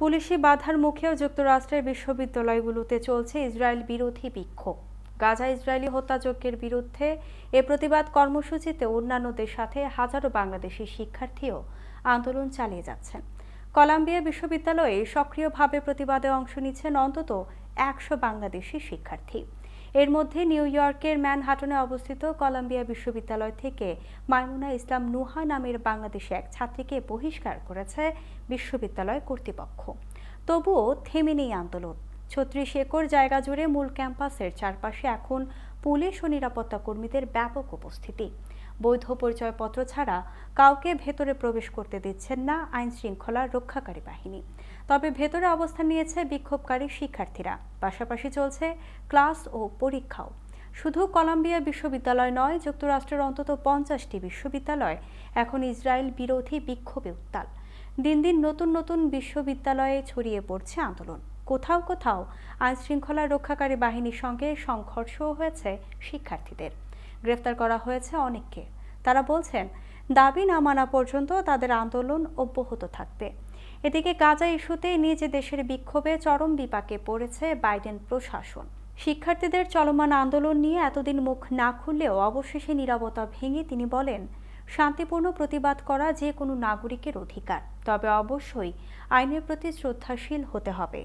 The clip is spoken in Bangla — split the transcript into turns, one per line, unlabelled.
পুলিশি বাধার মুখেও যুক্তরাষ্ট্রের বিশ্ববিদ্যালয়গুলোতে চলছে ইসরায়েল বিরোধী বিক্ষোভ। গাজা ইসরায়েলি হত্যাযজ্ঞের বিরুদ্ধে এ প্রতিবাদ কর্মসূচিতে অন্যান্যদের সাথে হাজারো বাংলাদেশি শিক্ষার্থীও আন্দোলন চালিয়ে যাচ্ছেন। কলাম্বিয়া বিশ্ববিদ্যালয়ে সক্রিয়ভাবে প্রতিবাদে অংশ নিচ্ছেন অন্তত একশো বাংলাদেশি শিক্ষার্থী। এর মধ্যে নিউ ইয়র্কের ম্যানহাটনে অবস্থিত কলাম্বিয়া বিশ্ববিদ্যালয় থেকে মাইমুনা ইসলাম নুহা নামের বাংলাদেশে এক ছাত্রীকে বহিষ্কার করেছে বিশ্ববিদ্যালয় কর্তৃপক্ষ। তবুও থেমে নেই আন্দোলন। ছত্রিশ একর জায়গা জুড়ে মূল ক্যাম্পাসের চারপাশে এখন পুলিশ ও নিরাপত্তা কর্মীদের ব্যাপক উপস্থিতি। বৈধ পরিচয়পত্র ছাড়া কাউকে ভেতরে প্রবেশ করতে দিচ্ছেন না আইন শৃঙ্খলা রক্ষাকারী বাহিনী। তবে ভেতরে অবস্থান নিয়েছে বিক্ষোভকারী শিক্ষার্থীরা। পাশাপাশি চলছে ক্লাস ও পরীক্ষাও। শুধু কলাম্বিয়া বিশ্ববিদ্যালয় নয়, যুক্তরাষ্ট্রের অন্তত পঞ্চাশটি বিশ্ববিদ্যালয় এখন ইসরায়েল বিরোধী বিক্ষোভে উত্তাল। দিন দিন নতুন নতুন বিশ্ববিদ্যালয়ে ছড়িয়ে পড়ছে আন্দোলন। কোথাও কোথাও আইনশৃঙ্খলা রক্ষাকারী বাহিনীর সঙ্গে সংঘর্ষও হয়েছে শিক্ষার্থীদের। গ্রেফতার করা হয়েছে অনেককে। তারা বলছেন, দাবি না মানা পর্যন্ত তাদের আন্দোলন অব্যাহত থাকবে। এদিকে গাজা ইস্যুতে নিজ দেশের বিক্ষোভে চরম বিপাকে পড়েছে বাইডেন প্রশাসন। শিক্ষার্থীদের চলমান আন্দোলন নিয়ে এতদিন মুখ না খুললেও অবশেষে নীরবতা ভেঙে তিনি বলেন, শান্তিপূর্ণ প্রতিবাদ করা যে কোনো নাগরিকের অধিকার। তবে অবশ্যই আইনের প্রতি শ্রদ্ধাশীল হতে হবে।